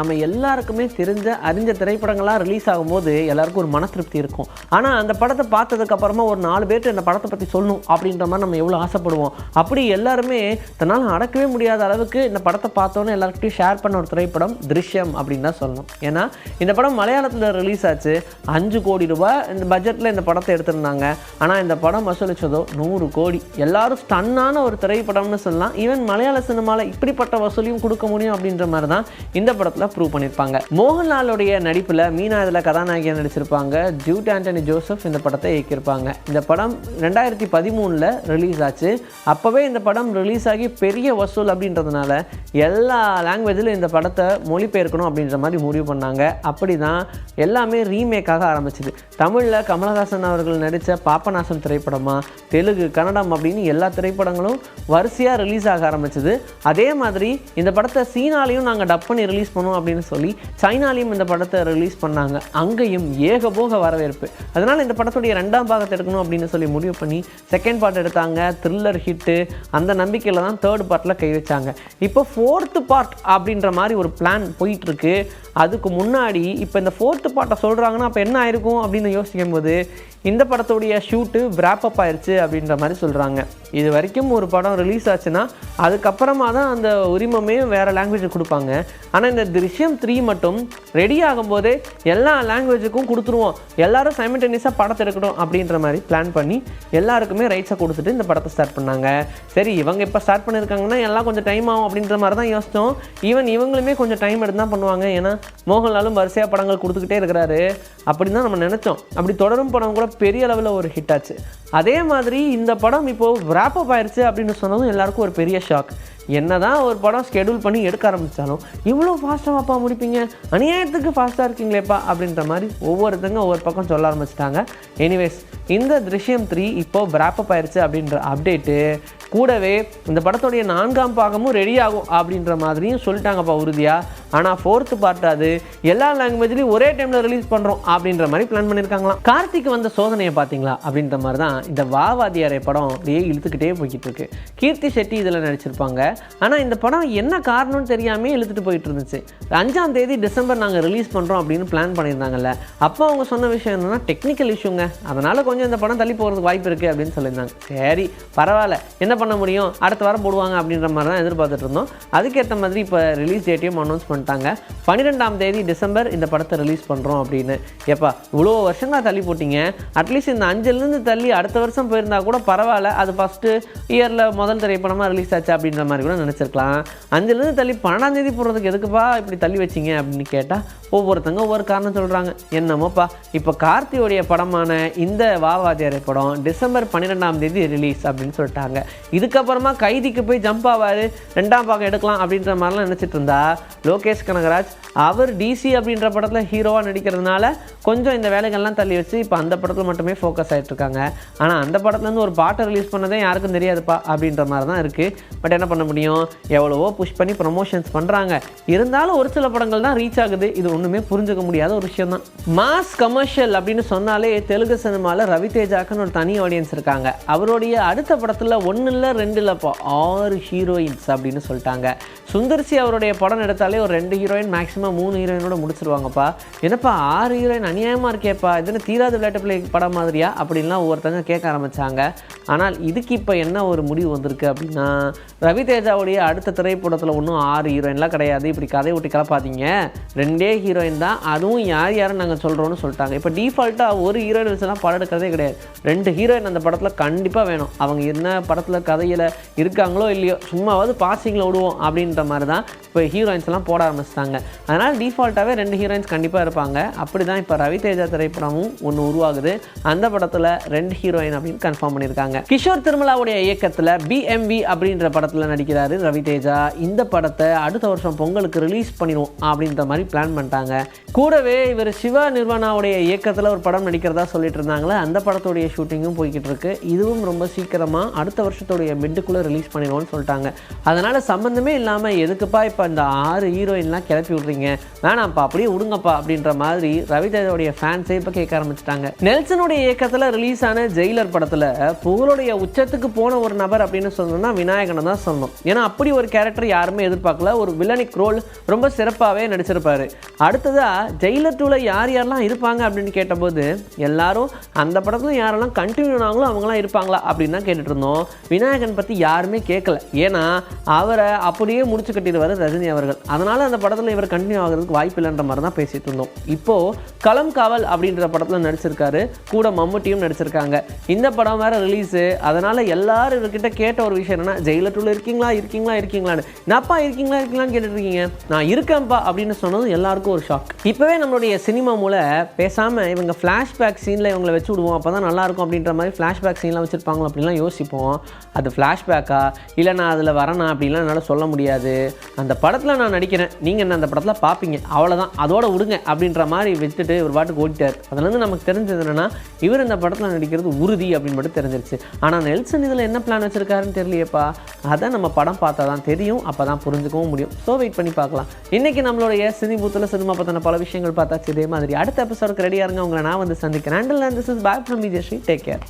நம்ம எல்லாருக்குமே தெரிஞ்ச அறிஞ்ச திரைப்படங்களாக ரிலீஸ் ஆகும்போது எல்லாருக்கும் ஒரு மன திருப்தி இருக்கும். ஆனால் அந்த படத்தை பார்த்ததுக்கு அப்புறமா ஒரு நாலு பேர்ட்டு இந்த படத்தை பற்றி சொல்லணும் அப்படின்ற மாதிரி நம்ம எவ்வளோ ஆசைப்படுவோம். அப்படி எல்லாருமே தன்னால் அடக்கவே முடியாத அளவுக்கு இந்த படத்தை பார்த்தோன்னே எல்லாருக்கிட்டையும் ஷேர் பண்ண ஒரு திரைப்படம் திருஷ்யம் அப்படின்னு தான் சொல்லணும். ஏன்னா இந்த படம் மலையாளத்தில் ரிலீஸ் ஆச்சு. அஞ்சு கோடி ரூபாய் இந்த பட்ஜெட்டில் இந்த படத்தை எடுத்திருந்தாங்க. ஆனால் இந்த படம் வசூலிச்சதோ நூறு கோடி. எல்லாரும் ஸ்டன்னான ஒரு திரைப்படம்னு சொல்லலாம். ஈவன் மலையாள சினிமாவில் இப்படிப்பட்ட வசூலியும் கொடுக்க முடியும் அப்படின்ற மாதிரி தான் இந்த படத்தில் ப்ரூவ் பண்ணியிருப்பாங்க மோகன்லாலுடைய நடிப்பில் மீனா இதில் கதாநாயகியாக நடிச்சிருப்பாங்க. ஜூட் ஆண்டனி ஜோசப் இந்த படத்தை இயக்கியிருப்பாங்க. இந்த படம் ரெண்டாயிரத்தி பதிமூணில் ரிலீஸ் ஆச்சு. அப்போவே இந்த படம் ரிலீஸ் ஆகி பெரிய வசூல் அப்படின்றதுனால எல்லா லாங்குவேஜிலும் இந்த படத்தை மொழிபெயர்க்கணும் அப்படின்ற மாதிரி முடிவு பண்ணாங்க. அப்படி தான் எல்லாமே ரீமேக்காக ஆரம்பிச்சிது. தமிழில் கமலஹாசன் அவர்கள் நடித்த பாப்பநாசம் திரைப்படமாக தெலுங்கு கன்னடம் அப்படின்னு எல்லா திரைப்படங்களும் வரிசையாக ரிலீஸ் ஆக ஆரம்பிச்சது. அதே மாதிரி இந்த படத்தை சீனாலையும் நாங்கள் டப் பண்ணி ரிலீஸ் பண்ணுவோம் அப்படின்னு சொல்லி சைனாலையும் இந்த படத்தை ரிலீஸ் பண்ணாங்க. அங்கேயும் ஏகபோக வரவேற்பு. அதனால் இந்த படத்துடைய ரெண்டாம் பாகத்தை எடுக்கணும் அப்படின்னு சொல்லி முடிவு பண்ணி செகண்ட் பார்ட் எடுத்தாங்க. த்ரில்லர் ஹிட்டு அந்த நம்பிக்கையில் தான் தேர்ட் பார்ட்டில் கை வச்சாங்க. இப்போ ஃபோர்த்து பார்ட் அப்படின்ற மாதிரி ஒரு பிளான் போயிட்டுருக்கு. அதுக்கு முன்னாடி இப்போ இந்த ஃபோர்த்து பார்ட்டை சொல்கிறாங்கன்னா அப்போ என்ன ஆயிருக்கும் அப்படின்னு யோசிக்கும் போது இந்த படத்துடைய ஷூட்டு அப் ஆயிருச்சு அப்படின்ற மாதிரி சொல்கிறாங்க இது வரைக்கும் ஒரு படம் ரிலீஸ் ஆச்சுன்னா அதுக்கப்புறமா தான் அந்த உரிமமே வேறு லாங்குவேஜ் கொடுப்பாங்க. ஆனால் இந்த விஷயம் த்ரீ மட்டும் ரெடி ஆகும்போதே எல்லா லாங்குவேஜுக்கும் கொடுத்துருவோம். எல்லாரும் சைமல்டேனியஸாக படத்தை எடுக்கணும் அப்படின்ற மாதிரி பிளான் பண்ணி எல்லாருக்குமே ரைட்ஸை கொடுத்துட்டு இந்த படத்தை ஸ்டார்ட் பண்ணாங்க. சரி இவங்க இப்போ ஸ்டார்ட் பண்ணியிருக்காங்கன்னா எல்லாம் கொஞ்சம் டைம் ஆகும் அப்படின்ற மாதிரி தான் யோசித்தோம் ஈவன் இவங்களுமே கொஞ்சம் டைம் எடுத்து தான் பண்ணுவாங்க. ஏன்னா மோகன்லாலும் வரிசையாக படங்கள் கொடுத்துக்கிட்டே இருக்கிறாரு. அப்படின்னு தான் நம்ம நினச்சோம். அப்படி தொடரும் படம் கூட பெரிய அளவில் ஒரு ஹிட் ஆச்சு. அதே மாதிரி இந்த படம் இப்போது ரேப்பப் ஆயிருச்சு அப்படின்னு சொன்னதும் எல்லாருக்கும் ஒரு பெரிய ஷாக் என்ன தான் ஒரு படம் ஸ்கெடியூல் பண்ணி எடுக்க ஆரம்பித்தாலும் இவ்வளோ ஃபாஸ்ட்டாகப்பா முடிப்பீங்க? அநியாயத்துக்கு ஃபாஸ்ட்டாக இருக்கீங்களேப்பா அப்படின்ற மாதிரி ஒவ்வொருத்தங்க ஒவ்வொரு பக்கம் சொல்ல ஆரம்பிச்சிட்டாங்க. எனிவேஸ் இந்த திருஷ்யம் த்ரீ இப்போ அப் ஆயிடுச்சு அப்படின்ற அப்டேட்டு கூடவே இந்த படத்துடைய நான்காம் பாகமும் ரெடி ஆகும் அப்படின்ற மாதிரியும் சொல்லிட்டாங்கப்பா உறுதியாக ஆனால் ஃபோர்த்து பார்ட் அது எல்லா லாங்குவேஜ்லையும் ஒரே டைமில் ரிலீஸ் பண்ணுறோம் அப்படின்ற மாதிரி பிளான் பண்ணியிருக்காங்களாம் கார்த்திக் வந்த சோதனையை பார்த்தீங்களா? அப்படின்ற மாதிரி தான் இந்த வாவாதியாரை படம் அப்படியே இழுத்துக்கிட்டே போய்கிட்டு இருக்கு. கீர்த்தி செட்டி இதில் நடிச்சிருப்பாங்க. ஆனால் இந்த படம் என்ன காரணம்னு தெரியாமல் இழுத்துட்டு போயிட்டு இருந்துச்சு. அஞ்சாம் தேதி டிசம்பர் நாங்கள் ரிலீஸ் பண்ணுறோம் அப்படின்னு பிளான் பண்ணியிருந்தாங்கல்ல. அப்போ அவங்க சொன்ன விஷயம் என்னன்னா டெக்னிக்கல் இஷ்யூங்க அதனால் கொஞ்சம் இந்த படம் தள்ளி போகிறதுக்கு வாய்ப்பு இருக்குது அப்படின்னு சொல்லியிருந்தாங்க. சரி பரவாயில்ல. என்ன பண்ண முடியும்? அடுத்த வாரம் போடுவாங்க அப்படின்ற மாதிரி தான் எதிர்பார்த்துட்டு இருந்தோம். அதுக்கேற்ற மாதிரி இப்போ ரிலீஸ் டேட்டையும் அனௌன்ஸ் வந்துட்டாங்க பன்னிரெண்டாம் தேதி டிசம்பர் இந்த படத்தை ரிலீஸ் பண்ணுறோம் அப்படின்னு. எப்பா இவ்வளோ வருஷங்களா தள்ளி போட்டீங்க? அட்லீஸ்ட் இந்த அஞ்சுலேருந்து தள்ளி அடுத்த வருஷம் போயிருந்தா கூட பரவாயில்ல. அது ஃபஸ்ட்டு இயரில் முதல் திரைப்படமாக ரிலீஸ் ஆச்சு அப்படின்ற மாதிரி கூட நினச்சிருக்கலாம். அஞ்சுலேருந்து தள்ளி பன்னெண்டாம் தேதி போடுறதுக்கு எதுக்குப்பா இப்படி தள்ளி வச்சிங்க அப்படின்னு கேட்டால் ஒவ்வொருத்தங்க ஒவ்வொரு காரணம் சொல்கிறாங்க என்னமோப்பா இப்போ கார்த்தியோடைய படமான இந்த வாவா படம் டிசம்பர் பன்னிரெண்டாம் தேதி ரிலீஸ் அப்படின்னு சொல்லிட்டாங்க. இதுக்கப்புறமா கைதிக்கு போய் ஜம்ப் ஆவார். ரெண்டாம் பாகம் எடுக்கலாம் அப்படின்ற மாதிரிலாம் நினச்சிட்டு இருந்தா லோகேஷ் கனகராஜ் அவர் டிசி அப்படின்ற படத்தில் ஹீரோவாக நடிக்கிறதுனால கொஞ்சம் இந்த வேலைகள்லாம் தள்ளி வச்சு இப்போ அந்த படத்தில் மட்டுமே ஃபோக்கஸ் ஆகிட்டுருக்காங்க ஆனால் அந்த படத்துலேருந்து ஒரு பாட்டை ரிலீஸ் பண்ணதே யாருக்கும் தெரியாதுப்பா அப்படின்ற மாதிரி தான் இருக்குது பட் என்ன பண்ண முடியும்? எவ்வளவோ புஷ் பண்ணி ப்ரமோஷன்ஸ் பண்ணுறாங்க இருந்தாலும் ஒரு சில படங்கள் தான் ரீச் ஆகுது. இது ஒன்றுமே புரிஞ்சுக்க முடியாத ஒரு விஷயம் தான் மாஸ் கமர்ஷியல் அப்படின்னு சொன்னாலே தெலுங்கு சினிமாவில் ரவி தேஜாக்குன்னு ஒரு தனி ஆடியன்ஸ் இருக்காங்க. அவருடைய அடுத்த படத்தில் ஒன்று இல்லை ரெண்டு இல்லைப்பா ஆறு ஹீரோயின்ஸ் அப்படின்னு சொல்லிட்டாங்க. சுந்தர்சி அவருடைய படம் எடுத்தாலே ஒரு ரெண்டு ஹீரோயின் மேக்ஸிமம் மூணு ஹீரோயினோட முடிச்சிருவாங்கப்பா. என்னப்பா ஆறு ஹீரோயின் அநியாயமாக இருக்கேப்பா. இதுன்னு தீராத விளையாட்டு பிள்ளை படம் மாதிரியா? அப்படின்லாம் ஒவ்வொருத்தங்க கேட்க ஆரம்பித்தாங்க ஆனால் இதுக்கு இப்போ என்ன ஒரு முடிவு வந்திருக்கு அப்படின்னா ரவி தேஜாவுடைய அடுத்த திரைப்படத்தில் ஒன்றும் ஆறு ஹீரோயின்லாம் கிடையாது. இப்படி கதை ஒட்டி கிளப்பாதீங்க ரெண்டே ஹீரோயின் தான். அதுவும் யார் யாரும் நாங்கள் சொல்கிறோன்னு சொல்லிட்டாங்க. இப்போ டிஃபால்ட்டாக ஒரு ஹீரோயின் வச்சுலாம் படம் எடுக்கிறதே கிடையாது. ரெண்டு ஹீரோயின் அந்த படத்தில் கண்டிப்பாக வேணும். அவங்க என்ன படத்தில் கதையில் இருக்காங்களோ இல்லையோ சும்மாவது பாசிங்கில் விடுவோம் அப்படின்ற மாதிரி தான் இப்போ ஹீரோயின்ஸ்லாம் போட ஆரம்பிச்சிட்டாங்க. அதனால் டிஃபால்ட்டாகவே ரெண்டு ஹீரோயின்ஸ் கண்டிப்பாக இருப்பாங்க. அப்படி தான் இப்போ ரவி தேஜா திரைப்படமும் ஒன்று உருவாகுது. அந்த படத்தில் ரெண்டு ஹீரோயின் அப்படின்னு கன்ஃபார்ம் பண்ணியிருக்காங்க. கிஷோர் திருமலாவுடைய இயக்கத்தில் பிஎம்வி அப்படின்ற படத்தில் நடிக்கிறாரு ரவி தேஜா. இந்த படத்தை அடுத்த வருஷம் பொங்கலுக்கு ரிலீஸ் பண்ணிடுவோம் அப்படின்ற மாதிரி பிளான் பண்ணிட்டாங்க. கூடவே இவர் சிவா நிர்வாணாவுடைய இயக்கத்தில் ஒரு படம் நடிக்கிறதா சொல்லிட்டு இருந்தாங்களே அந்த படத்துடைய ஷூட்டிங்கும் போய்கிட்டு இருக்கு. இதுவும் ரொம்ப சீக்கிரமாக அடுத்த வருஷத்துடைய மிட்டுக்குள்ளே ரிலீஸ் பண்ணிடுவோம்னு சொல்லிட்டாங்க. அதனால் சம்மந்தமே இல்லாமல் எதுக்குப்பா இப்போ இந்த ஆறு ஹீரோயின்லாம் கிளப்பி விட்றீங்க. வேணாம்ப்பா அப்படியே விடுங்கப்பா அப்படின்ற மாதிரி ரவிதேஜோடைய ஃபேன்ஸே இப்போ கேட்க ஆரம்பிச்சிட்டாங்க. நெல்சனுடைய இயக்கத்தில் ரிலீஸ் ஆன ஜெயிலர் படத்தில் புகழுடைய உச்சத்துக்கு போன ஒரு நபர் அப்படின்னு சொன்னோம்னா விநாயகனை தான் சொல்லணும். ஏன்னா அப்படி ஒரு கேரக்டர் யாருமே எதிர்பார்க்கல. ஒரு வில்லனிக் ரோல் ரொம்ப சிறப்பாகவே நடிச்சிருப்பாரு. அடுத்ததாக ஜெயிலர் டூவில் யார் யாரெல்லாம் இருப்பாங்க அப்படின்னு கேட்டபோது எல்லாரும் அந்த படத்துல யாரெல்லாம் கண்டினியூ ஆனாங்களோ அவங்களாம் இருப்பாங்களா அப்படின்னு தான் கேட்டுட்டு இருந்தோம். விநாயகன் பற்றி யாருமே கேட்கல. ஏன்னா அவரை அப்படியே முடிச்சு கட்டிடுவார் ரஜினி அவர்கள். அதனால் அந்த படத்தில் இவர் கண்டினியூ ஆகிறதுக்கு வாய்ப்பு இல்லைன்ற மாதிரி தான் பேசிகிட்டு இருந்தோம். இப்போது களம் காவல் அப்படின்ற படத்தில் நடிச்சிருக்காரு கூட மம்முட்டியும் நடிச்சிருக்காங்க. இந்த படம் வேற ரிலீஸு அதனால் எல்லாரும் இவர்கிட்ட கேட்ட ஒரு விஷயம் என்னென்னா ஜெயிலர் இருக்கீங்களா இருக்கீங்களா இருக்கீங்களான்னு. நான்ப்பா இருக்கீங்களா இருக்கீங்களான்னு கேட்டுட்ருக்கீங்க? நான் இருக்கேன்ப்பா அப்படின்னு சொன்னதும் எல்லாருக்கும் ஒரு ஷாக் இப்போவே நம்மளுடைய சினிமா மூல பேசாமல் இவங்க ஃப்ளாஷ்பேக் சீனில் இவங்களை வச்சு விடுவோம் அப்போ தான் நல்லாயிருக்கும் அப்படின்ற மாதிரி ஃப்ளாஷ்பேக் சீன்லாம் வச்சுருப்பாங்களோ அப்படின்லாம் யோசிப்போம். அது ஃப்ளாஷ்பேக்கா இல்லை நான் அதில் வரேனா அப்படின்லாம் என்னால் சொல்ல முடியாது. அந்த படத்தில் நான் நடிக்கிறேன். நீங்கள் என்ன அந்த படத்தில் பார்ப்பீங்க அவ்வளோதான் அதோட விடுங்க அப்படின்ற மாதிரி வச்சுட்டு ஒரு பாட்டுக்கு ஓடிட்டார். அதுலேருந்து நமக்கு தெரிஞ்சது என்னன்னா இவர் இந்த படத்தில் நடிக்கிறது உறுதி அப்படின்னு மட்டும் தெரிஞ்சிருச்சு. ஆனால் நெல்சன் இதில் என்ன பிளான் வச்சிருக்காருன்னு தெரியலையப்பா. அதை நம்ம படம் பார்த்தா தான் தெரியும். அப்போ தான் புரிஞ்சுக்கவும் முடியும். ஸோ வெயிட் பண்ணி பார்க்கலாம். இன்றைக்கி நம்மளுடைய சினி பூத்தில் சினிமா பற்றின பல விஷயங்கள் பார்த்தாச்சு. இதே மாதிரி அடுத்த எபிசோடுக்கு ரெடியாக இருங்க. உங்களை நான் வந்து சந்திக்கிறேன். Until this is back from Vijayasree take care